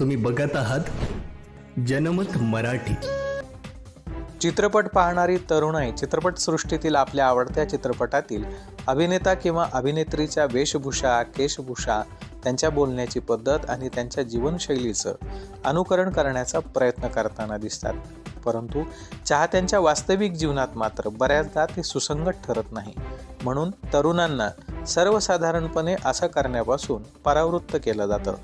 तुम्ही बघत आहात जनमत मराठी. चित्रपट पाहणारी तरुणाई चित्रपटसृष्टीतील आपल्या आवडत्या चित्रपटातील अभिनेता किंवा अभिनेत्रीच्या वेशभूषा केशभूषा त्यांच्या बोलण्याची पद्धत आणि त्यांच्या जीवनशैलीचं अनुकरण करण्याचा प्रयत्न करताना दिसतात. परंतु चाहत्यांच्या वास्तविक जीवनात मात्र बऱ्याचदा ते सुसंगत ठरत नाही. म्हणून तरुणांना सर्वसाधारणपणे असं करण्यापासून परावृत्त केलं जातं.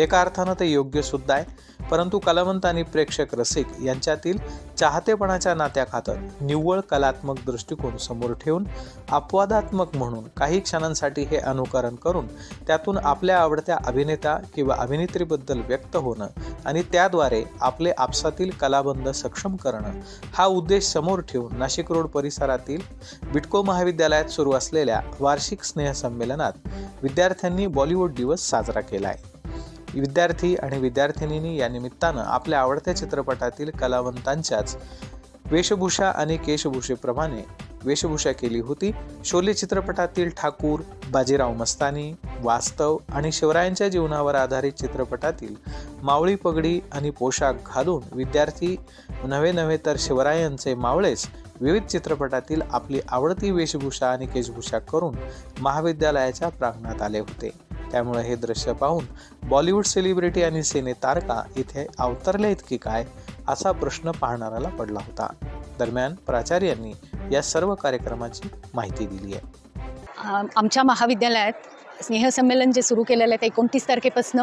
एका अर्थानं ते योग्य सुद्धा आहे. परंतु कलावंत आणि प्रेक्षक रसिक यांच्यातील चाहतेपणाच्या नात्याखातर निव्वळ कलात्मक दृष्टिकोन समोर ठेवून अपवादात्मक म्हणून काही क्षणांसाठी हे अनुकरण करून त्यातून आपल्या आवडत्या अभिनेता किंवा अभिनेत्रीबद्दल व्यक्त होणं आणि त्याद्वारे आपले आपसातील कलाबंध सक्षम करणं हा उद्देश समोर ठेवून नाशिक रोड परिसरातील बिटको महाविद्यालयात सुरू असलेल्या वार्षिक स्नेहसंमेलनात विद्यार्थ्यांनी बॉलिवूड दिवस साजरा केला आहे. विद्यार्थी आणि विद्यार्थिनींनी या निमित्तानं आपल्या आवडत्या चित्रपटातील कलावंतांच्याच वेशभूषा आणि केशभूषेप्रमाणे वेशभूषा केली होती. शोले चित्रपटातील ठाकूर बाजीराव मस्तानी वास्तव आणि शिवरायांच्या जीवनावर आधारित चित्रपटातील मावळी पगडी आणि पोशाख घालून विद्यार्थी नव्हे नव्हे तर शिवरायांचे मावळेच विविध चित्रपटातील आपली आवडती वेशभूषा आणि केशभूषा करून महाविद्यालयाच्या प्रांगणात आले होते. त्यामुळे हे दृश्य पाहून बॉलिवूड सेलिब्रिटी आणि सिने तारका इथे अवतरले की काय असा प्रश्न पाहणाऱ्याला पडला होता. दरम्यान प्राचार्यांनी या सर्व कार्यक्रमाची माहिती दिली आहे. आमच्या महाविद्यालयात स्नेहसंमेलन जे सुरू केलेलं आहे ते एकोणतीस तारखेपासून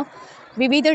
विविध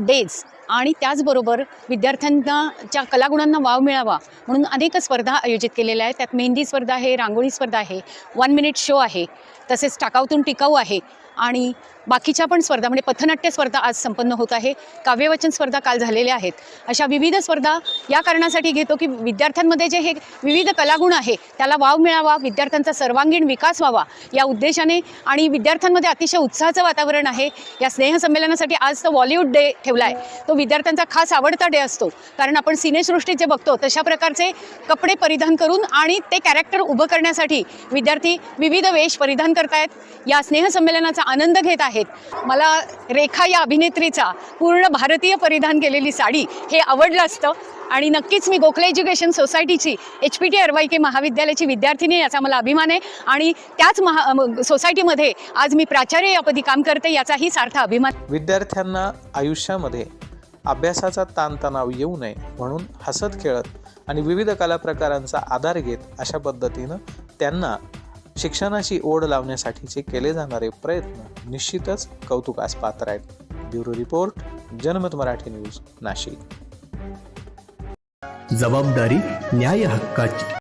डेज आणि त्याचबरोबर विद्यार्थ्यांनाच्या कलागुणांना वाव मिळावा म्हणून अनेक स्पर्धा आयोजित केलेल्या आहेत. त्यात मेहंदी स्पर्धा आहे रांगोळी स्पर्धा आहे वन मिनिट शो आहे तसेच टाकाऊतून टिकाऊ आहे. आणि बाकीच्या पण स्पर्धा म्हणजे पथनाट्य स्पर्धा आज संपन्न होत आहे. काव्यवचन स्पर्धा काल झालेल्या आहेत. अशा विविध स्पर्धा या कारणासाठी घेतो की विद्यार्थ्यांमध्ये जे हे विविध कलागुण आहे त्याला वाव मिळावा विद्यार्थ्यांचा सर्वांगीण विकास व्हावा या उद्देशाने आणि विद्यार्थ्यांमध्ये अतिशय उत्साहाचं वातावरण आहे. या स्नेहसंमेलनासाठी आज तो बॉलिवूड डे ठेवला आहे तो विद्यार्थ्यांचा खास आवडता डे असतो. कारण आपण सिनेसृष्टीत जे बघतो तशा प्रकारचे कपडे परिधान करून आणि ते कॅरेक्टर उभं करण्यासाठी विद्यार्थी विविध वेश परिधान करतायत. या स्नेहसंमेलनाचा आनंद घेत आहेत. मला रेखा या अभिनेत्रीचा पूर्ण भारतीय परिधान केलेली साडी हे आवडलं असतं. आणि नक्कीच मी Gokhale education सोसायटीची H P T R Y K महाविद्यालयाची विद्यार्थिनी आहे, याचा मला अभिमान आहे. आणि त्याच महा सोसायटीमध्ये आज मी प्राचार्य या पदी काम करते याचाही सार्थ अभिमान. विद्यार्थ्यांना आयुष्यामध्ये अभ्यासाचा ताणतणाव येऊ नये म्हणून हसत खेळत आणि विविध कला प्रकारांचा आधार घेत अशा पद्धतीनं त्यांना शिक्षणाची ओढ लावण्यासाठीचे केले जाणारे प्रयत्न निश्चितच कौतुकास पात्र आहेत. ब्युरो रिपोर्ट जनमत मराठी न्यूज नाशिक. जबाबदारी न्याय हक्काची.